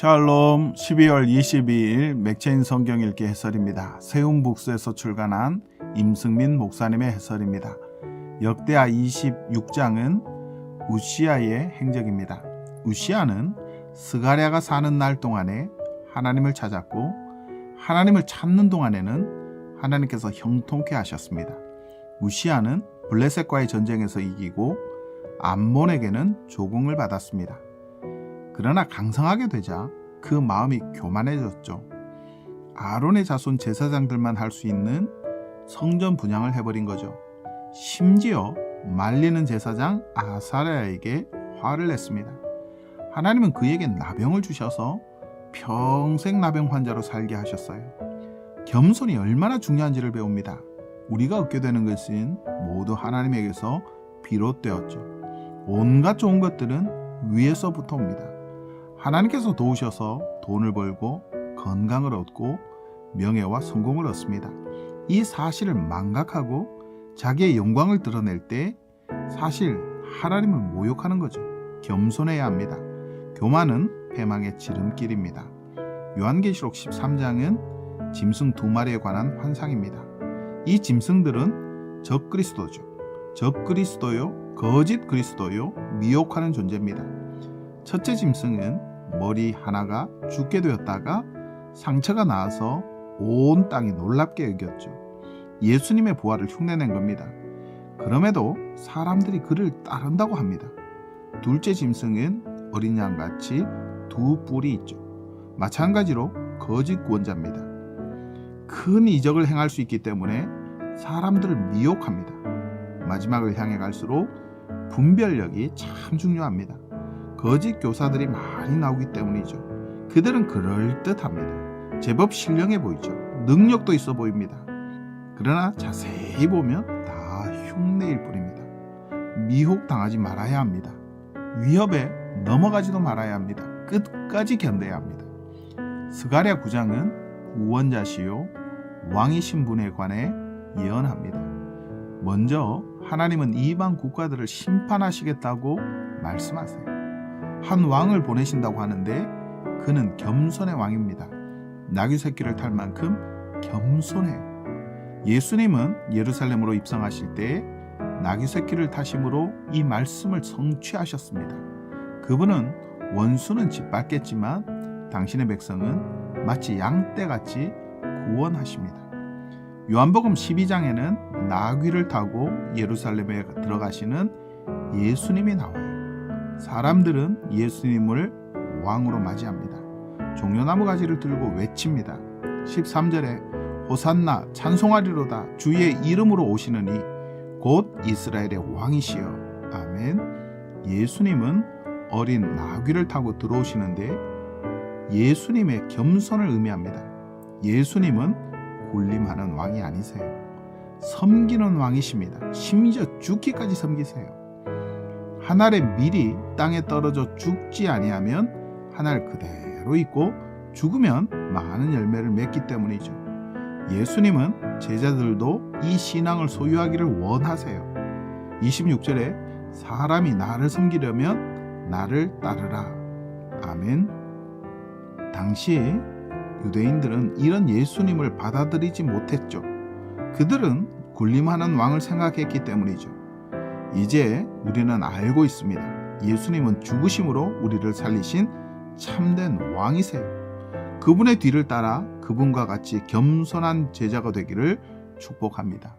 샬롬 12월 22일 맥체인 성경 읽기 해설입니다. 세움북스에서 출간한 임승민 목사님의 해설입니다. 역대하 26장은 우시아의 행적입니다. 우시아는 스가랴가 사는 날 동안에 하나님을 찾았고 하나님을 찾는 동안에는 하나님께서 형통케 하셨습니다. 우시아는 블레셋과의 전쟁에서 이기고 암몬에게는 조공을 받았습니다. 그러나 강성하게 되자 그 마음이 교만해졌죠. 아론의 자손 제사장들만 할 수 있는 성전 분양을 해버린 거죠. 심지어 말리는 제사장 아사랴에게 화를 냈습니다. 하나님은 그에게 나병을 주셔서 평생 나병 환자로 살게 하셨어요. 겸손이 얼마나 중요한지를 배웁니다. 우리가 얻게 되는 것은 모두 하나님에게서 비롯되었죠. 온갖 좋은 것들은 위에서부터 옵니다. 하나님께서 도우셔서 돈을 벌고 건강을 얻고 명예와 성공을 얻습니다. 이 사실을 망각하고 자기의 영광을 드러낼 때 사실 하나님을 모욕하는 거죠. 겸손해야 합니다. 교만은 패망의 지름길입니다. 요한계시록 13장은 짐승 두 마리에 관한 환상입니다. 이 짐승들은 적 그리스도죠. 적 그리스도요, 거짓 그리스도요, 미혹하는 존재입니다. 첫째 짐승은 머리 하나가 죽게 되었다가 상처가 나와서 온 땅이 놀랍게 여겼죠. 예수님의 부활을 흉내낸 겁니다. 그럼에도 사람들이 그를 따른다고 합니다. 둘째 짐승은 어린 양같이 두 뿔이 있죠. 마찬가지로 거짓 구원자입니다. 큰 이적을 행할 수 있기 때문에 사람들을 미혹합니다. 마지막을 향해 갈수록 분별력이 참 중요합니다. 거짓 교사들이 많이 나오기 때문이죠. 그들은 그럴듯합니다. 제법 신령해 보이죠. 능력도 있어 보입니다. 그러나 자세히 보면 다 흉내일 뿐입니다. 미혹당하지 말아야 합니다. 위협에 넘어가지도 말아야 합니다. 끝까지 견뎌야 합니다. 스가랴 9장은 구원자시요 왕이신 분에 관해 예언합니다. 먼저 하나님은 이방 국가들을 심판하시겠다고 말씀하세요. 한 왕을 보내신다고 하는데 그는 겸손의 왕입니다. 나귀 새끼를 탈 만큼 겸손해요. 예수님은 예루살렘으로 입성하실 때 나귀 새끼를 타심으로 이 말씀을 성취하셨습니다. 그분은 원수는 짓밟겠지만 당신의 백성은 마치 양떼같이 구원하십니다. 요한복음 12장에는 나귀를 타고 예루살렘에 들어가시는 예수님이 나와요. 사람들은 예수님을 왕으로 맞이합니다. 종려나무 가지를 들고 외칩니다. 13절에 호산나 찬송하리로다 주의 이름으로 오시는 이곧 이스라엘의 왕이시여 아멘 예수님은 어린 나귀를 타고 들어오시는데 예수님의 겸손을 의미합니다. 예수님은 군림하는 왕이 아니세요. 섬기는 왕이십니다. 심지어 죽기까지 섬기세요. 한 알의 밀이 땅에 떨어져 죽지 아니하면 한 알 그대로 있고 죽으면 많은 열매를 맺기 때문이죠. 예수님은 제자들도 이 신앙을 소유하기를 원하세요. 26절에 사람이 나를 섬기려면 나를 따르라. 아멘. 당시 유대인들은 이런 예수님을 받아들이지 못했죠. 그들은 군림하는 왕을 생각했기 때문이죠. 이제 우리는 알고 있습니다. 예수님은 죽으심으로 우리를 살리신 참된 왕이세요. 그분의 뒤를 따라 그분과 같이 겸손한 제자가 되기를 축복합니다.